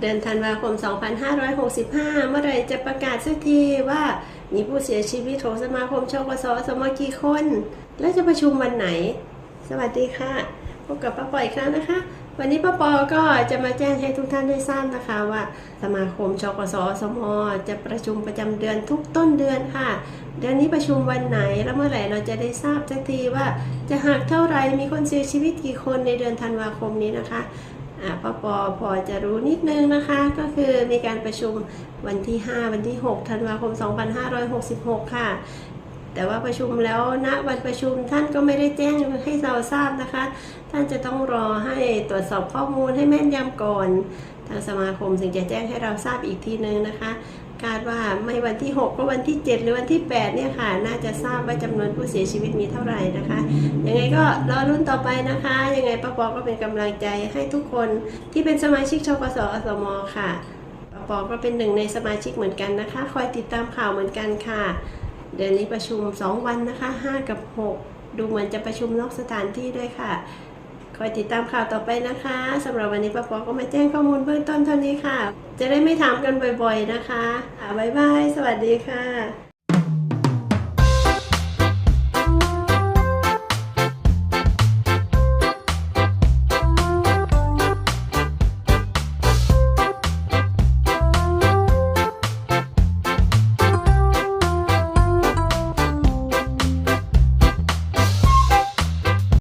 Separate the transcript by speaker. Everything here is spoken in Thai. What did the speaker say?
Speaker 1: เดือนธันวาคม 2565 เมื่อไรจะประกาศสักทีว่ามีผู้เสียชีวิตของสมาคมชกสสมกี่คน และจะประชุมวันไหน สวัสดีค่ะ พบกับป้าปออีกครั้งนะคะ วันนี้ป้าปอก็จะมาแจ้งให้ทุกท่านได้ทราบนะคะว่าสมาคมชกสสมจะประชุมประจำเดือนทุกต้นเดือนค่ะ เดือนนี้ประชุมวันไหนแล้วเมื่อไหร่เราจะได้ทราบสักทีว่าจะหักเท่าไหร่มีคนเสียชีวิตกี่คนในเดือนธันวาคมนี้นะคะ ปปพอจะรู้นิดนึงนะคะ ก็คือมีการประชุมวันที่ 5 วันที่ 6 ธันวาคม 2566 ค่ะ แต่ว่าประชุมแล้วณวันประชุมท่านก็ไม่ได้แจ้งให้เราทราบนะคะ ท่านจะต้องรอให้ตรวจสอบข้อมูลให้แม่นยำก่อน ทางสมาคมถึงจะแจ้งให้เราทราบอีกทีนึงนะคะ คาดว่าไม่วันที่ 6 ก็วันที่ 7 หรือวันที่ 8 เนี่ยค่ะ น่าจะทราบว่าจำนวนผู้เสียชีวิตมีเท่าไหร่นะคะ ยังไงก็รอรุ่นต่อไปนะคะ ยังไงป้าปอก็เป็นกำลังใจให้ทุกคนที่เป็นสมาชิกชกสอสมค่ะป้าปอก็เป็นหนึ่งในสมาชิกเหมือนกันนะคะ คอยติดตามข่าวเหมือนกันค่ะ เดือนนี้ประชุม 2 วันนะคะ 5 กับ 6 ดูเหมือนจะประชุมนอกสถานที่ด้วยค่ะ อยติดตามข่าวต่อไปนะคะสำหรับวันนี้ป้าปอก็มาแจ้งข้อมูลเบื้องต้นเท่านี้ค่ะ จะได้ไม่ถามกันบ่อยๆนะคะบ๊ายบาย สวัสดีค่ะ